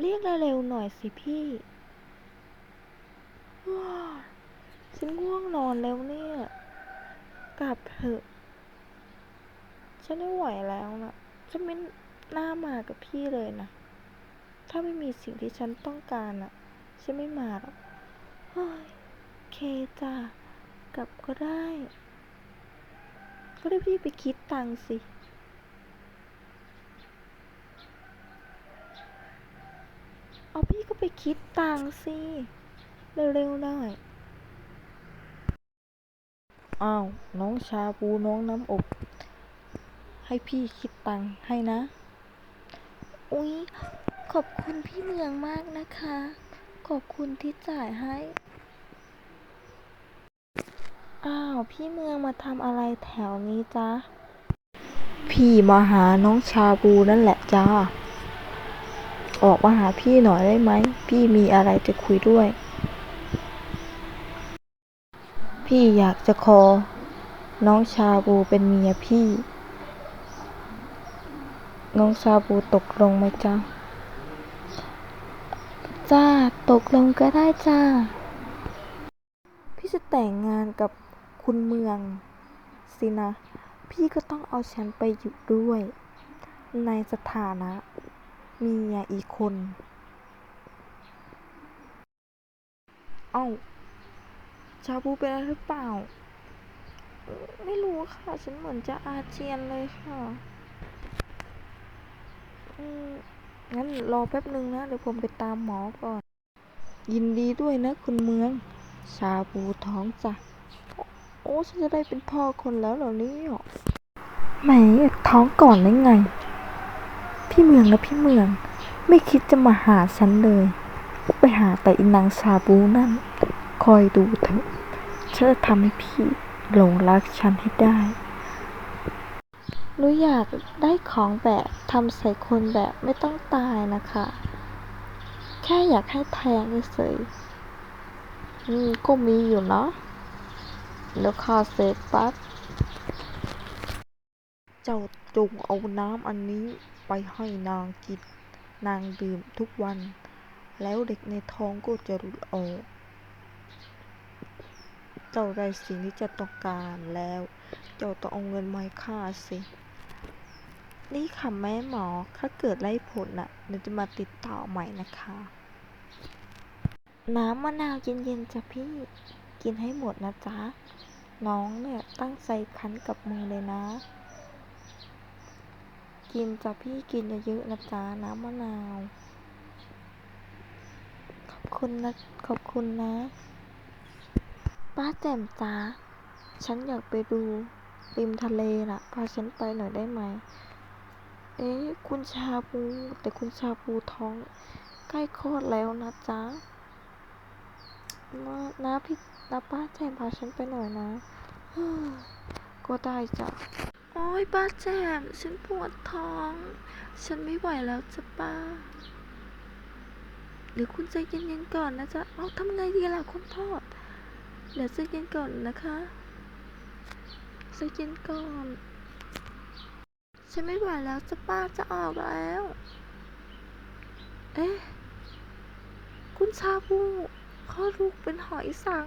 เรียกเร็วๆหน่อยสิพี่ว้าฉันง่วงนอนแล้วเนี่ย กลับเถอะ ฉันไม่ไหวแล้วนะฉันไม่น่ามากับพี่เลยนะ ถ้าไม่มีสิ่งที่ฉันต้องการอะฉันไม่มาหรอกเฮ้ยเคจ้ะกลับก็ได้ ก็ได้พี่ไปคิดตังค์สิ เอาพี่ก็ไป คิดตังสิ เร็วๆหน่อยอ้าว น้องชาบูน้องน้ำอบ ให้พี่คิดตังให้นะ อุ๊ย ขอบคุณพี่เมืองมากนะคะ ขอบคุณที่จ่ายให้ อ้าว พี่เมืองมาทำอะไรแถวนี้จ๊ะ พี่มาหาน้องชาบูนั่นแหละจ้า ออกมาหาพี่หน่อยได้ไหม พี่มีอะไรจะคุยด้วย พี่อยากจะขอน้องชาบูเป็นเมียพี่ น้องชาบูตกลงไหมจ๊ะ จ้า ตกลงก็ได้จ้า พี่จะแต่งงานกับคุณเมือง สินะ พี่ก็ต้องเอาฉันไปอยู่ด้วย ในสถานะ เมียอีกคน เอ้า ชาบูเป็นอะไรหรือเปล่า ไม่รู้ค่ะ ฉันเหมือนจะอาเจียนเลยค่ะ อืม งั้นรอแป๊บนึงนะ เดี๋ยวผมไปตามหมอก่อน ยินดีด้วยนะคุณเมือง ชาบูท้องจ้ะ โอ้ ฉันจะได้เป็นพ่อคนแล้วเหรอเนี่ยแหมท้องก่อนได้ไง พี่เมืองนะพี่เมือง ไม่คิดจะมาหาฉันเลย ไปหาแต่อินางชาบูนั่น คอยดูเถอะฉันจะทำให้พี่หลงรักฉันให้ได้หนูอยากได้ของแบบทำใส่คนแบบไม่ต้องตายนะคะ แค่อยากให้แทงเฉยๆอืมก็มีอยู่เนาะเดี๋ยวข้าเสร็จปั๊บ เจ้าจงเอาน้ำอันนี้ไปให้นางกินนางดื่มทุกวัน แล้วเด็กในท้องก็จะหลุดออก เจ้าได้สิ่งที่จะต้องการแล้ว เจ้าต้องเอาเงินมาให้ข้าสิ นี่ค่ะแม่หมอ ถ้าเกิดไล่ผลน่ะเดี๋ยวจะมาติดต่อใหม่นะคะ น้ำมะนาวเย็นๆจ้ะพี่ กินให้หมดนะจ๊ะ น้องเนี่ยตั้งใจคั้นกับมือเลยนะ กินจ้ะพี่กินเยอะๆนะจ๊ะน้ำมะนาว ขอบคุณนะ ขอบคุณนะ ป้าแจ่มจ้าฉันอยากไปดูริมทะเลน่ะ พาฉันไปหน่อยได้ไหม เอ๊ะ คุณชาบู แต่คุณชาบูท้อง ใกล้คลอดแล้วนะจ๊ะนะนะพี่นะป้าแจ่มพาฉันไปหน่อยนะ ก็ได้จ้ะ โอ้ยป้าแจ่มฉันปวดท้อง ฉันไม่ไหวแล้วจ้ะป้า เดี๋ยวคุณใจเย็นๆก่อนนะจ๊ะเอาทำไงดีล่ะคุณพ่อ เดี๋ยวใจเย็นก่อนนะคะใจเย็นก่อน ฉันไม่ไหวแล้วจ้ะป้าจะออกแล้ว เอ๊ะ คุณชาบูเขาลูกเป็นหอยสัง